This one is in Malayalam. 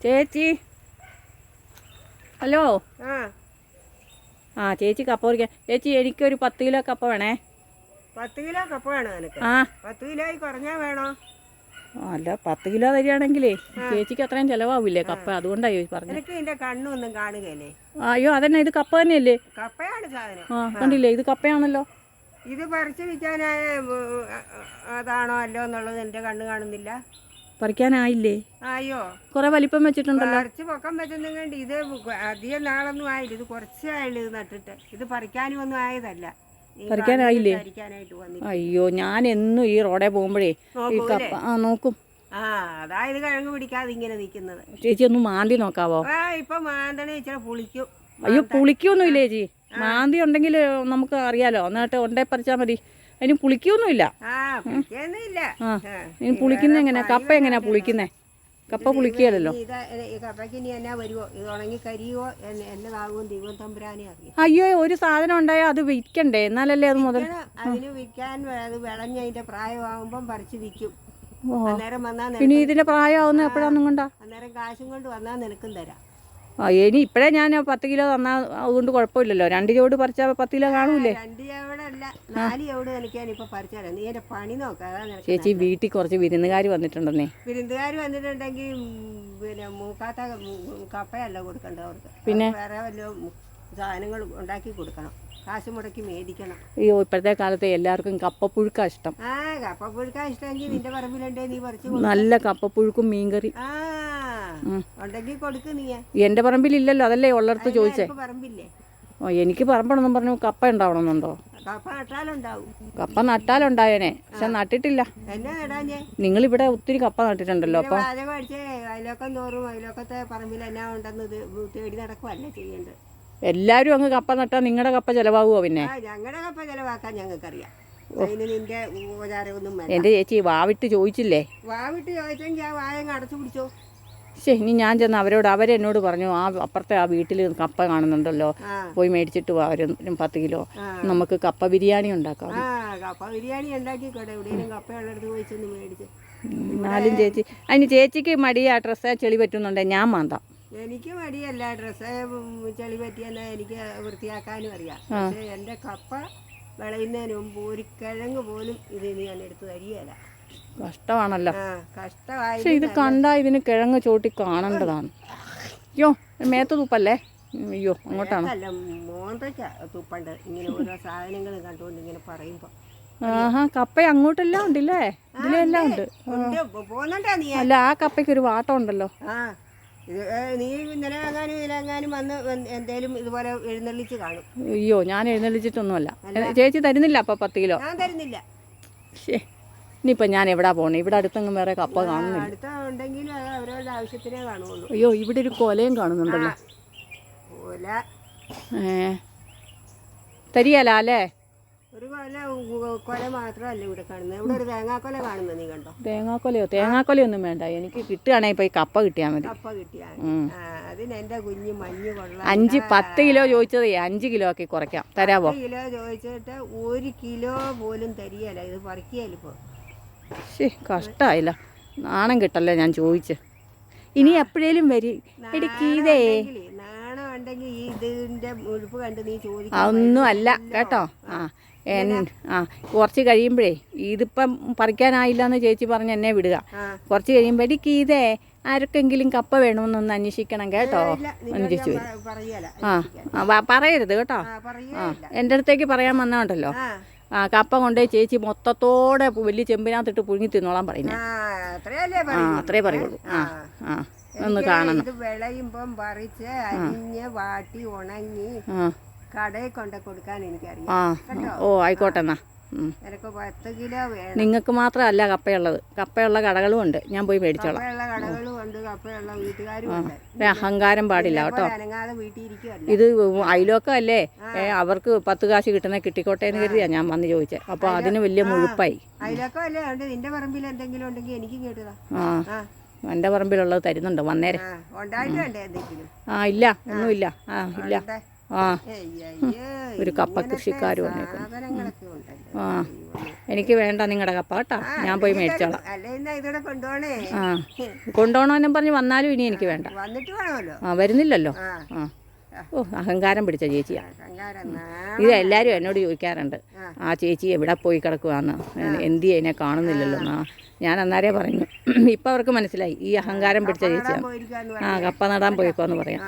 ചേച്ചി. ഹലോ. ആ. ചേച്ചി കപ്പ പറിക്കാൻ ചേച്ചി എനിക്കൊരു പത്ത് കിലോ കപ്പ വേണേ. പത്ത് കിലോ കപ്പ വേണോ നിനക്ക്? ആ. പത്ത് കുറഞ്ഞാ വേണോ? അല്ല പത്ത് കിലോ തരികയാണെങ്കിലേ ചേച്ചിക്ക് അത്രയും ചിലവാവില്ലേ കപ്പ? അതുകൊണ്ടാ ചോദിച്ചു പറഞ്ഞു. നിനക്ക് ഇതിന്റെ കണ്ണൊന്നും കാണുകയല്ലേ? അയ്യോ അതന്നെ ഇത് കപ്പ തന്നെയല്ലേ? കപ്പയാണ് സാധനം. ആ കണ്ടില്ലേ ഇത് കപ്പയാണല്ലോ. ഇത് പറിച്ചു വിൽക്കാനായ അതാണോ അല്ലോ എന്നുള്ളത് എന്റെ കണ്ണ് കാണുന്നില്ല? പറിക്കാനായില്ലേ? ആയോ? കുറെ വലിപ്പം വെച്ചിട്ടുണ്ടല്ലോ. കുറച്ച് പൊക്കം കണ്ട് ഇത് അധികം നാളൊന്നും ആയില്ല. ഇത് കുറച്ചേ ആയുള്ളൂ ഇത് നട്ടിട്ട്. ഇത് പറിക്കാനും ഒന്നും ആയതല്ല. പറിക്കാനായില്ലേ? അയ്യോ ഞാൻ എന്നും ഈ റോഡേ പോകുമ്പോഴേ ഈ കപ്പ ആ നോക്കും. ആ കിഴങ്ങ് പിടിക്കാതെ ഇങ്ങനെ നിൽക്കുന്നത്. ചേച്ചി ഒന്ന് മാന്തി നോക്കാവോ? ആ ഇപ്പൊ മാന്തണ ഇച്ചിരി പുളിക്കും. അയ്യോ പുളിക്കൊന്നുമില്ലേ ചേച്ചി? മാന്തി ഉണ്ടെങ്കിൽ നമുക്ക് അറിയാലോ. എന്നിട്ട് ഉണ്ടേ പറിച്ചാൽ മതി. അതിന് പുളിക്കൊന്നുമില്ല. ഇനി പുളിക്കുന്ന എങ്ങനെയാ? കപ്പ എങ്ങനെയാ പുളിക്കുന്നേ? കപ്പ പുളിക്കുകയല്ലോ അയ്യോ ഒരു സാധനം ഉണ്ടായാൽ അത് വിൽക്കണ്ടേ? എന്നാലല്ലേ അത് മുതൽ പിന്നെ ഇതിന്റെ പ്രായമാവുന്ന എപ്പോഴാന്നും കൊണ്ടാ അന്നേരം കാശും കൊണ്ട് വന്നാൽ നിനക്കും തരാം. ഇനി ഇപ്പഴേ ഞാൻ പത്ത് കിലോ തന്നാ അതുകൊണ്ട് കുഴപ്പമില്ലല്ലോ. രണ്ട് ചോട് പറിച്ചാൽ പത്ത് കിലോ കാണൂലേ ചേച്ചി വീട്ടിൽ കുറച്ച് വിരുന്നുകാർ വന്നിട്ടുണ്ടെന്നേ. വിരുന്നുകാർ വന്നിട്ടുണ്ടെങ്കിൽ പിന്നെ മൂക്കാത്ത കപ്പയല്ല കൊടുക്കണ്ട അവർക്ക്. പിന്നെ? വേറെ വല്ല സാധനങ്ങൾ ഉണ്ടാക്കി കൊടുക്കണം. കാശ് മുടക്കി മേടിക്കണം. അയ്യോ ഇപ്പോഴത്തെ കാലത്ത് എല്ലാവർക്കും കപ്പപ്പുഴുക്കാ ഇഷ്ടം. ആ കപ്പപ്പുഴുക്കാ ഇഷ്ടമെങ്കിൽ നിന്റെ പറമ്പിലുണ്ടേ നീ പറിച്ചു നല്ല കപ്പപ്പുഴുക്കും മീൻകറി. ആ എന്റെ പറമ്പിലില്ലല്ലോ അതല്ലേ ഉള്ളടത്ത് ചോദിച്ചേ. ഓ എനിക്ക് പറമ്പണമെന്നും പറഞ്ഞു കപ്പ ഉണ്ടാവണമെന്നുണ്ടോ? കപ്പ നട്ടാലുണ്ടായേനെ പക്ഷെ നട്ടിട്ടില്ല. നിങ്ങൾ ഇവിടെ ഒത്തിരി കപ്പ നട്ടിട്ടുണ്ടല്ലോ അപ്പൊ. എല്ലാരും അങ്ങ് കപ്പ നട്ടാ നിങ്ങളുടെ കപ്പ ചെലവാകുമോ പിന്നെ? എന്റെ ഞങ്ങളുടെ കപ്പ ചെലവാക്കാൻ ഞങ്ങൾക്കറിയാം. എന്റെ ചേച്ചി വാവിട്ട് ചോദിച്ചില്ലേ? വാവിട്ട് ചോദിച്ചെങ്കിൽ ആ വായങ്ങ് അടച്ചു പിടിച്ചോ. ശേ ഇനി ഞാൻ ചെന്ന് അവരോട് അവരെന്നോട് പറഞ്ഞു ആ അപ്പുറത്തെ ആ വീട്ടിൽ കപ്പ കാണുന്നുണ്ടല്ലോ പോയി മേടിച്ചിട്ട് വാ ഒരു പത്ത് കിലോ. നമുക്ക് കപ്പ ബിരിയാണി ഉണ്ടാക്കാം. കപ്പ ബിരിയാണി ഉണ്ടാക്കിക്കോട്ടെ എവിടെയെങ്കിലും കപ്പ ഉള്ളിടത്ത് പോയി ചെന്ന് മേടിച്ച്. എന്നാലും ചേച്ചി അതിന് ചേച്ചിക്ക് മടി ആ ഡ്രസ്സ് ചെളി പറ്റുന്നുണ്ടേ ഞാൻ മാന്താം. എനിക്ക് മടിയല്ല ഡ്രസ്സ് ചെളി പറ്റിയെന്നാ എനിക്ക് വൃത്തിയാക്കാനും അറിയാം. പക്ഷേ എന്റെ കപ്പ വിളയുന്നതിന് മുമ്പ് ഒരു കിഴങ്ങ് പോലും ഇത് ഞാൻ എടുത്ത് തരികയില്ല. കഷ്ടമാണല്ലോ. പക്ഷെ ഇത് കണ്ടാ ഇതിന് കിഴങ്ങ് ചോട്ടി കാണേണ്ടതാണ്. അയ്യോ മേത്ത തൂപ്പല്ലേ? അയ്യോ അങ്ങോട്ടാണ്. തുപ്പണ്ട്. ഇങ്ങനെ ഓരോ സാധനങ്ങൾ കണ്ടുകൊണ്ട് ഇങ്ങനെ പറയുമ്പോൾ ആഹാ കപ്പ അങ്ങോട്ടെല്ലാം ഉണ്ടല്ലേ? ഇതിലെല്ലാം ഉണ്ട്. അല്ല ആ കപ്പയ്ക്ക് ഒരു വാട്ടം ഉണ്ടല്ലോ. നീ ഇന്നലെ എങ്ങാനും ഇതിലെങ്ങാനും വന്ന് എന്തേലും ഇതുപോലെ എഴുന്നള്ളിച്ച് കാണും. അയ്യോ ഞാൻ എഴുന്നള്ളിച്ചിട്ടൊന്നുമല്ല. ചേച്ചി തരുന്നില്ല അപ്പൊ പത്ത് കിലോ? ഞാൻ തരുന്നില്ല. ശേ ഇനിയിപ്പോൾ ഞാൻ എവിടെ പോണേ? ഇവിടെ അടുത്തെങ്ങും വേറെ കപ്പ കാണുന്നില്ല. അയ്യോ ഇവിടെ ഒരു കൊലയും കാണുന്നുണ്ടല്ലോ. ഏ. തരികല അല്ലേ? തേങ്ങാക്കൊലയോ? തേങ്ങാക്കൊലയൊന്നും വേണ്ട. എനിക്ക് കിട്ടുകയാണെങ്കിൽ പോയി കപ്പ കിട്ടിയാൽ മതി. അഞ്ച് പത്ത് കിലോ ചോദിച്ചത് അഞ്ച് കിലോ ആക്കി കുറയ്ക്കാം. തരാവോ? കിലോ ചോദിച്ചിട്ട് ഒരു കിലോ പോലും തരികയല്ല ഇത് പറിക്കുകയല്ല ഇപ്പോൾ ശേ കഷ്ടമായില്ല നാണം കിട്ടല്ലേ ഞാൻ ചോദിച്ച്. ഇനി എപ്പോഴേലും വരി ഇടുക്കീതേ അതൊന്നും അല്ല കേട്ടോ. ആ എൻ ആ കുറച്ച് കഴിയുമ്പോഴേ ഇതിപ്പം പറിക്കാനായില്ല എന്ന് ചേച്ചി പറഞ്ഞ് എന്നെ വിടുക. കുറച്ച് കഴിയുമ്പോൾ ഇടുക്കീതേ ആർക്കെങ്കിലും കപ്പ വേണമെന്നൊന്ന് അന്വേഷിക്കണം കേട്ടോ. അന്വേഷിച്ചു ആ പറയരുത് കേട്ടോ. ആ എന്റെ അടുത്തേക്ക് പറയാൻ വന്നോണ്ടല്ലോ ആ കപ്പ കൊണ്ട് ചേച്ചി മൊത്തത്തോടെ വലിയ ചെമ്പിനകത്തിട്ട് പുഴുങ്ങി തിന്നോളാൻ പറയുന്നത് ആ അത്രേ പറയുള്ളൂ. ആ ആ. ഒന്ന് കാണണം. വിളയുമ്പം പറിച്ച് അരിഞ്ഞ് വാട്ടി ഉണങ്ങി ആ. കടയിൽ കൊണ്ട് കൊടുക്കാൻ എനിക്കറിയാം. ഓ ആയിക്കോട്ടെ എന്നാ. നിങ്ങൾക്ക് മാത്രമല്ല കപ്പയുള്ളത്. കപ്പയുള്ള കടകളും ഉണ്ട്. ഞാൻ പോയി മേടിച്ചോളാം. കപ്പയുള്ള വീട്ടുകാരും അഹങ്കാരം പാടില്ല കേട്ടോ. ഇത് അയലോക്കം അല്ലേ അവർക്ക് പത്ത് കാശ് കിട്ടുന്ന കിട്ടിക്കോട്ടെ എന്ന് കരുതിയാ ഞാൻ വന്ന് ചോദിച്ചേ. അപ്പൊ അതിന് വലിയ മുഴുപ്പായി. അതിലൊക്കെ അല്ലേ നിന്റെ പറമ്പിൽ എന്തെങ്കിലും ഉണ്ടെങ്കിൽ എനിക്കും കേട്ടതാ. ആ. എന്റെ പറമ്പിലുള്ളത് തരുന്നുണ്ട് വന്നേരെ. ആ ഇല്ല ഒന്നുമില്ല. ആ ഇല്ല. ആ. ഒരു കപ്പ കൃഷിക്കാർ കൃഷിക്കാര് വന്നേക്കുന്നു. ആ. എനിക്ക് വേണ്ട നിങ്ങളുടെ കപ്പ കേട്ടോ. ഞാൻ പോയി മേടിച്ചോളാം. ആ. കൊണ്ടുപോകണമെന്നും പറഞ്ഞ് വന്നാലും ഇനി എനിക്ക് വേണ്ട. ആ വരുന്നില്ലല്ലോ. ആ. ഓ അഹങ്കാരം പിടിച്ച ചേച്ചിയാ. ഇത് എല്ലാവരും എന്നോട് ചോദിക്കാറുണ്ട്. ആ. ചേച്ചി എവിടെ പോയി കിടക്കുവാന്ന്. എന്തി അതിനെ കാണുന്നില്ലല്ലോ എന്നാ ഞാൻ അന്നേരേ പറഞ്ഞു. ഇപ്പം അവർക്ക് മനസ്സിലായി. ഈ അഹങ്കാരം പിടിച്ച ചേച്ചിയാണ് ആ കപ്പ നടാൻ പോയിക്കോന്ന് പറയാം.